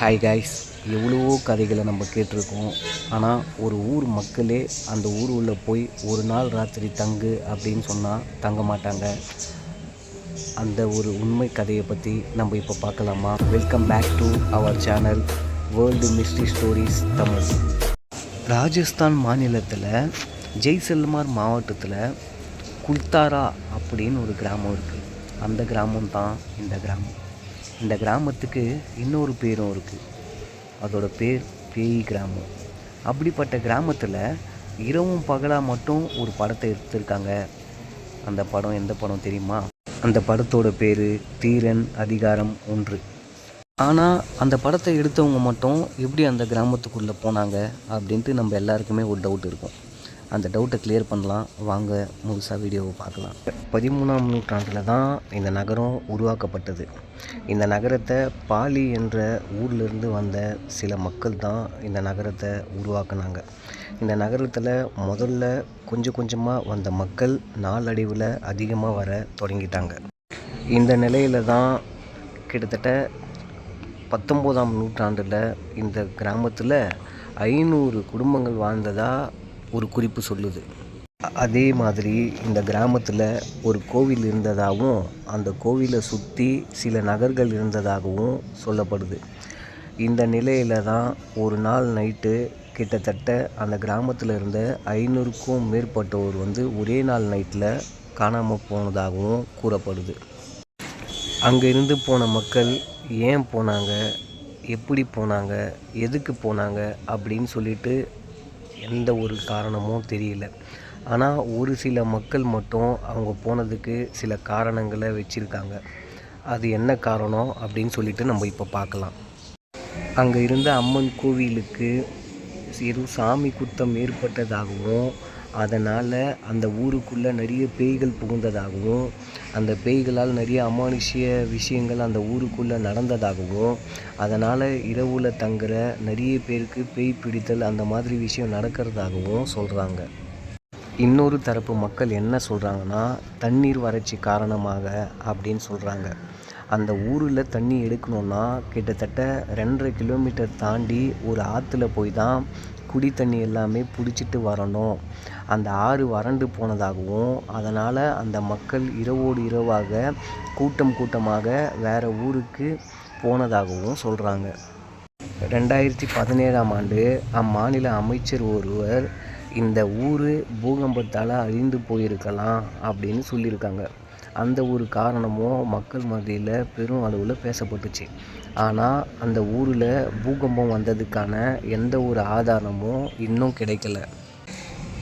Hi guys எவ்வளவோ கதைகளை நம்ம கேட்டிருக்கோம். ஆனால் ஒரு ஊர் மக்களே அந்த ஊர் உள்ளே போய் ஒரு நாள் ராத்திரி தங்கு அப்படின்னு சொன்னால் தங்க மாட்டாங்க. அந்த ஒரு உண்மை கதையை பற்றி நம்ம இப்போ பார்க்கலாமா? Welcome back to our channel world mystery stories Tamil Rajasthan மாநிலத்தில் ஜெய்சல்மார் மாவட்டத்தில் குல்தாரா அப்படின்னு ஒரு கிராமம் இருக்குது அந்த கிராமம் தான் இந்த கிராமம். இந்த கிராமத்துக்கு இன்னொரு பேரும் இருக்குது அதோட பேர் பேய் கிராமம். அப்படிப்பட்ட கிராமத்தில் இரவும் பகலாக மட்டும் ஒரு படத்தை எடுத்திருக்காங்க. அந்த படம் எந்த படம் தெரியுமா? அந்த படத்தோட பேர் தீரன் அதிகாரம் ஒன்று. ஆனால் அந்த படத்தை எடுத்தவங்க மட்டும் எப்படி அந்த கிராமத்துக்குள்ளே போனாங்க அப்படின்ட்டு நம்ம எல்லாருக்குமே ஒரு டவுட் இருக்கும். அந்த டவுட்டை கிளியர் பண்ணலாம். வாங்க முழுசாக வீடியோவை பார்க்கலாம். பதிமூணாம் நூற்றாண்டில் தான் இந்த நகரம் உருவாக்கப்பட்டது. இந்த நகரத்தை பாலி என்ற ஊர்லேருந்து வந்த சில மக்கள் தான் இந்த நகரத்தை உருவாக்குனாங்க. இந்த நகரத்தில் முதல்ல கொஞ்சம் கொஞ்சமாக வந்த மக்கள் நாளடைவில் அதிகமாக வர தொடங்கிட்டாங்க. இந்த நிலையில் தான் கிட்டத்தட்ட பத்தொம்போதாம் நூற்றாண்டில் இந்த கிராமத்தில் ஐநூறு குடும்பங்கள் வாழ்ந்ததாக ஒரு குறிப்பு சொல்லுது. அதே மாதிரி இந்த கிராமத்தில் ஒரு கோவில் இருந்ததாகவும் அந்த கோவிலை சுற்றி சில நகர்கள் இருந்ததாகவும் சொல்லப்படுது. இந்த நிலையில் தான் ஒரு நாள் நைட்டு கிட்டத்தட்ட அந்த கிராமத்தில் இருந்த ஐநூறுக்கும் மேற்பட்டோர் வந்து ஒரே நாள் நைட்டில் காணாமல் போனதாகவும் கூறப்படுது. அங்கே இருந்து போன மக்கள் ஏன் போனாங்க? எப்படி போனாங்க? எதுக்கு போனாங்க? அப்படின்னு சொல்லிட்டு எந்த ஒரு காரணமும் தெரியல. ஆனால் ஒரு சில மக்கள் மட்டும் அவங்க போனதுக்கு சில காரணங்களை வச்சுருக்காங்க. அது என்ன காரணம் அப்படின்னு சொல்லிட்டு நம்ம இப்போ பார்க்கலாம். அங்கே இருந்த அம்மன் கோவிலுக்கு சிறு சாமி குத்தம் ஏற்பட்டதாகவும் அதனால் அந்த ஊருக்குள்ளே நிறைய பேய்கள் புகுந்ததாகவும் அந்த பேய்களால் நிறைய அமானுஷ்ய விஷயங்கள் அந்த ஊருக்குள்ளே நடந்ததாகவும் அதனால் இரவுல தங்குற நிறைய பேருக்கு பேய் பிடித்தல் அந்த மாதிரி விஷயம் நடக்கிறதாகவும் சொல்கிறாங்க இன்னொரு தரப்பு மக்கள் என்ன சொல்கிறாங்கன்னா தண்ணீர் வறட்சி காரணமாக அப்படின்னு சொல்கிறாங்க அந்த ஊரில் தண்ணி எடுக்கணுன்னா கிட்டத்தட்ட ரெண்டரை கிலோமீட்டர் தாண்டி ஒரு ஆற்றுல போய் தான் குடி தண்ணி எல்லாமே பிடிச்சிட்டு வரணும். அந்த ஆறு வறண்டு போனதாகவும் அதனால் அந்த மக்கள் இரவோடு இரவாக கூட்டம் கூட்டமாக வேறு ஊருக்கு போனதாகவும் சொல்கிறாங்க ரெண்டாயிரத்தி பதினேழாம் ஆண்டு அம்மாநில அமைச்சர் ஒருவர் இந்த ஊர் பூகம்பத்தால் அழிந்து போயிருக்கலாம் அப்படின்னு சொல்லியிருக்காங்க. அந்த ஒரு காரணமும் மக்கள் மத்தியில் பெரும் அளவில் பேசப்பட்டுச்சு. ஆனால் அந்த ஊரில் பூகம்பம் வந்ததுக்கான எந்த ஒரு ஆதாரமும் இன்னும் கிடைக்கல.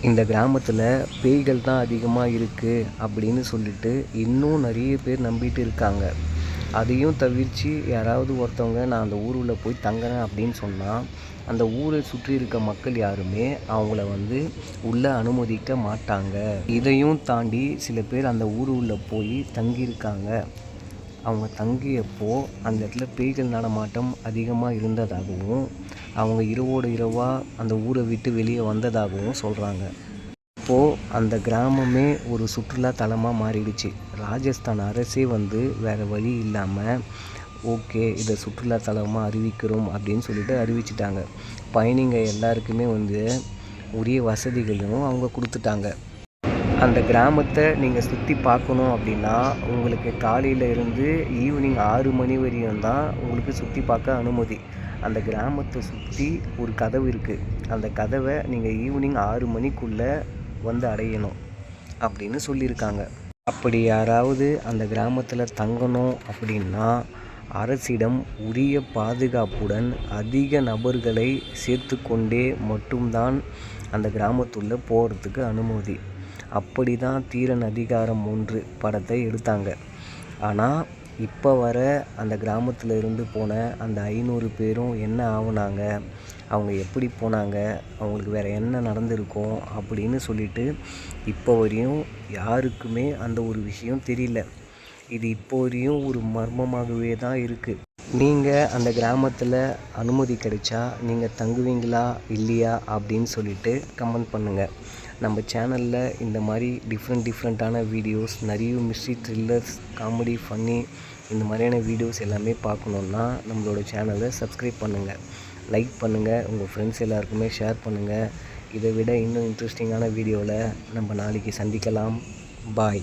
இந்த கிராமத்தில் பேய்கள் தான் அதிகமாக இருக்குது அப்படின்னு சொல்லிட்டு இன்னும் நிறைய பேர் நம்பிட்டு இருக்காங்க. அதையும் தவிர்த்து யாராவது ஒருத்தவங்க நான் அந்த ஊரில் போய் தங்குறேன் அப்படின்னு சொன்னால் அந்த ஊரை சுற்றி இருக்க மக்கள் யாருமே அவங்கள வந்து உள்ளே அனுமதிக்க மாட்டாங்க. இதையும் தாண்டி சில பேர் அந்த ஊர் உள்ள போய் தங்கியிருக்காங்க. அவங்க தங்கியப்போ அந்த இடத்துல பேய்கள் நடமாட்டம் அதிகமாக இருந்ததாகவும் அவங்க இரவோடு இரவாக அந்த ஊரை விட்டு வெளியே வந்ததாகவும் சொல்கிறாங்க இப்போது அந்த கிராமமே ஒரு சுற்றுலா தலமாக மாறிடுச்சு. ராஜஸ்தான் அரசே வந்து வேறு வழி இல்லாமல் ஓகே இதை சுற்றுலாத்தலமாக அறிவிக்கிறோம் அப்படின்னு சொல்லிட்டு அறிவிச்சிட்டாங்க. பயணிங்க எல்லாருக்குமே வந்து உரிய வசதிகளும் அவங்க கொடுத்துட்டாங்க. அந்த கிராமத்தை நீங்கள் சுற்றி பார்க்கணும் அப்படின்னா உங்களுக்கு காலையில் இருந்து ஈவினிங் ஆறு மணி வரையும் தான் உங்களுக்கு சுற்றி பார்க்க அனுமதி. அந்த கிராமத்தை சுற்றி ஒரு கதவு இருக்குது அந்த கதவை நீங்கள் ஈவினிங் ஆறு மணிக்குள்ளே வந்து அடையணும் அப்படின்னு சொல்லியிருக்காங்க. அப்படி யாராவது அந்த கிராமத்தில் தங்கணும் அப்படின்னா அரசிடம் உரிய பாதுகாப்புடன் அதிக நபர்களை சேர்த்து கொண்டே மட்டும்தான் அந்த கிராமத்துள்ளே போகிறதுக்கு அனுமதி. அப்படி தான் தீரன் அதிகாரம் ஒன்று படத்தை எடுத்தாங்க. ஆனால் இப்போ வர அந்த கிராமத்தில் இருந்து போன அந்த ஐநூறு பேரும் என்ன ஆகுனாங்க அவங்க எப்படி போனாங்க? அவங்களுக்கு வேறு என்ன நடந்திருக்கும் அப்படின்னு சொல்லிட்டு இப்போ வரையும் யாருக்குமே அந்த ஒரு விஷயம் தெரியல. இது இப்போ வரையும் ஒரு மர்மமாகவே தான் இருக்குது நீங்கள் அந்த கிராமத்தில் அனுமதி கிடைச்சா நீங்கள் தங்குவீங்களா இல்லையா அப்படின்னு சொல்லிட்டு கமெண்ட் பண்ணுங்கள் நம்ம சேனலில் இந்த மாதிரி டிஃப்ரெண்ட் டிஃப்ரெண்ட்டான வீடியோஸ் நிறைய மிஸ்ட்ரி த்ரில்லர்ஸ் காமெடி ஃபன்னி இந்த மாதிரியான வீடியோஸ் எல்லாமே பார்க்கணுன்னா நம்மளோட சேனலை சப்ஸ்கிரைப் பண்ணுங்கள் லைக் பண்ணுங்கள் உங்கள் ஃப்ரெண்ட்ஸ் எல்லாருக்குமே ஷேர் பண்ணுங்கள் இதை விட இன்னும் இன்ட்ரெஸ்டிங்கான வீடியோவில் நம்ம நாளைக்கு சந்திக்கலாம். பாய்